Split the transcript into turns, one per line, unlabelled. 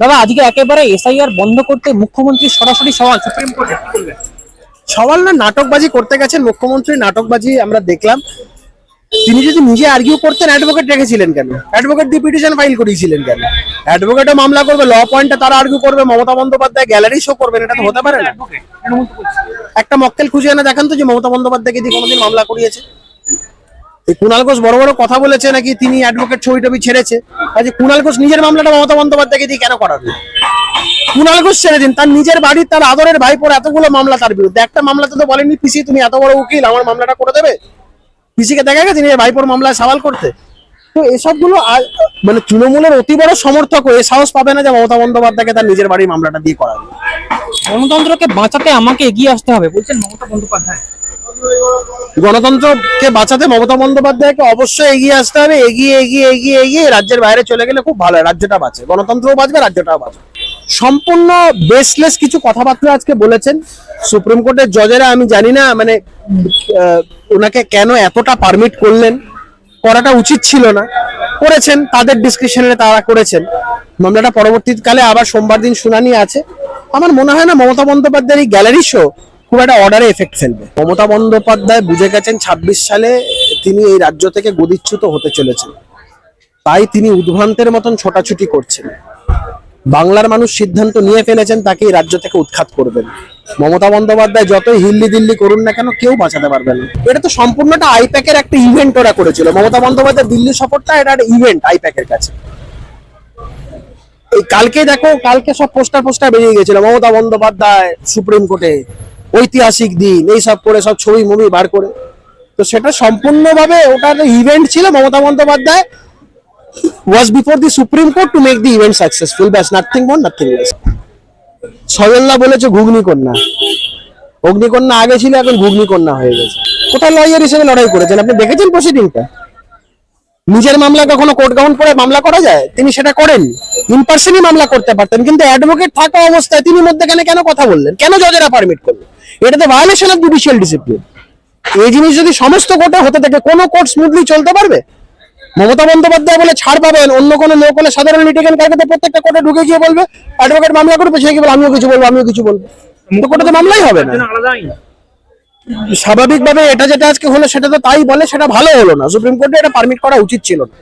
দাদা আজকে একেবারে এসআইআর বন্ধ করতে মুখ্যমন্ত্রী সরাসরি সওয়াল। সুপ্রিম কোর্টে
সওয়াল না নাটকবাজি করতে গেছেন মুখ্যমন্ত্রী নাটকবাজি আমরা দেখলাম। তিনি যদি নিজে আর্গিউ করতেন অ্যাডভোকেট রেখেছিলেন কেন? অ্যাডভোকেট দিয়ে পিটিশন ফাইল করিয়েছিলেন কেন? অ্যাডভোকেটও মামলা করবে ল পয়েন্টে তারা আর্গিউ করবে মমতা বন্দ্যোপাধ্যায় গ্যালারি শো করবেন এটা তো হতে পারে না। একটা মক্কেল খুঁজে আনা দেখান তো যে মমতা বন্দ্যোপাধ্যায়কে দিয়ে কোনোদিন মামলা করিয়েছে। কুণাল ঘোষ বড় বড় কথা বলেছে নাকি তিনি অ্যাডভোকেট ছবি টবি ছেড়েছে? আজ কুণাল ঘোষ নিজের মামলাটা মমতা বন্দ্যোপাধ্যায়কে দিয়ে কেন করাবে কুণাল ঘোষ ছেড়ে দিন, তার নিজের বাড়ির, তার আদরের ভাইপোর এতগুলো মামলা তার বিরুদ্ধে। একটা মামলাতে তো বলেননি, পিসি, তুমি এত বড় উকিল, আমার মামলাটা করে দেবে? পিসিকে দেখা গেছে নিজের ভাইপোর মামলায় সওয়াল করতে। তো এসবগুলো মানে তৃণমূলের অতি বড় সমর্থক এ সাহস পাবে না যে মমতা বন্দ্যোপাধ্যায়কে তার নিজের বাড়ির মামলাটা দিয়ে করাবে।
গণতন্ত্রকে বাঁচাতে আমাকে এগিয়ে আসতে হবে, বলছেন মমতা বন্দ্যোপাধ্যায়।
গণতন্ত্রকে বাঁচাতে মমতা বন্দ্যোপাধ্যায়কে অবশ্যই এগিয়ে আসতে হবে, এগিয়ে এগিয়ে এগিয়ে এগিয়ে রাজ্যের বাইরে চলে গেলে খুব ভালো রাজ্যটা বাঁচে। গণতন্ত্রও বাঁচবে, রাজ্যটাও বাঁচবে। সম্পূর্ণ বেসলেস কিছু কথাবার্তা আজকে বলেছেন। সুপ্রিম কোর্টের জজেরা আমি জানি না মানে ওনাকে কেন এতটা পারমিট করলেন? করাটা উচিত ছিল না। করেছেন, তাদের ডিসক্রিপশনে তারা করেছেন। মামলাটা পরবর্তীকালে আবার সোমবার দিন শুনানি আছে। আমার মনে হয় না মমতা বন্দ্যোপাধ্যায়ের এই গ্যালারি শো খুব একটা অর্ডারে এফেক্ট ফেলবে। মমতা বন্দ্যোপাধ্যায় বুঝে গেছেন ছাব্বিশ সালে তিনি এই রাজ্য থেকে গদিচ্যুত হতে চলেছেন। তাই তিনি উদ্ভ্রান্তের মতন ছোটাছুটি করছেন। বাংলার মানুষ সিদ্ধান্ত নিয়ে ফেলেছেন তাকে এই রাজ্য থেকে উৎখাত করবেন। মমতা বন্দ্যোপাধ্যায় যতই হিল্লি দিল্লি করুন না কেন, কেউ বাঁচাতে পারবে না। এটা তো সম্পূর্ণটা আইপ্যাকের একটা ইভেন্ট ওরা করেছিল। মমতা বন্দ্যোপাধ্যায় দিল্লি সফরটা এটা একটা ইভেন্ট আইপ্যাকের কাছে। এই কালকে দেখো, কালকে সব পোস্টার পোস্টার বেরিয়ে গেছিল। মমতা বন্দ্যোপাধ্যায় সুপ্রিম কোর্টে ঐতিহাসিক দিন এই সব করে সব ছবি মুভি বার করে। তো সেটা সম্পূর্ণভাবে ওটা ইভেন্ট ছিল Mamata Bandyopadhyay was before the supreme court to make the event successful That's nothing more, nothing less. সজল্লা বলেছে ঘুগনি কন্যা। অগ্নিকন্যা আগে ছিল এখন ঘুগনি কন্যা হয়ে গেছে। কোথায় লয়ার হিসেবে লড়াই করেছেন? আপনি দেখেছেন প্রসিডিংটা নিজের মামলা কখনো কোর্ট গ্রাউন্ড করে মামলা করা যায়? তিনি সেটা করেন। ইন পার্সনই মামলা করতে পারতেন, কিন্তু অ্যাডভোকেট থাকা অবস্থায় তিনি মধ্যেখানে কেন কথা বললেন? কেন জজেরা পারমিট করলেন এটা তো ভায়োলেশন অফ জুডিশিয়াল ডিসিপ্লিন এই জিনিস যদি সমস্ত কোর্টে হতে থাকে, কোনো কোর্ট স্মুথলি চলতে পারবে? মমতা বন্দ্যোপাধ্যায় বলে ছাড় পাবেন অন্য কোনো লোক হলে সাধারণ লিটিগেন্ট কালকে প্রত্যেকটা কোর্টে ঢুকে গিয়ে বলবে অ্যাডভোকেট মামলা করবে, সে কি বলে আমিও কিছু বলব, আমিও কিছু বলব। কোর্টে তো মামলাই হবে না। স্বাভাবিকভাবে এটা যেটা আজকে হলো, সেটা তো তাই বলে, সেটা ভালো হলো না। সুপ্রিম কোর্টে এটা পারমিট করা উচিত ছিল না।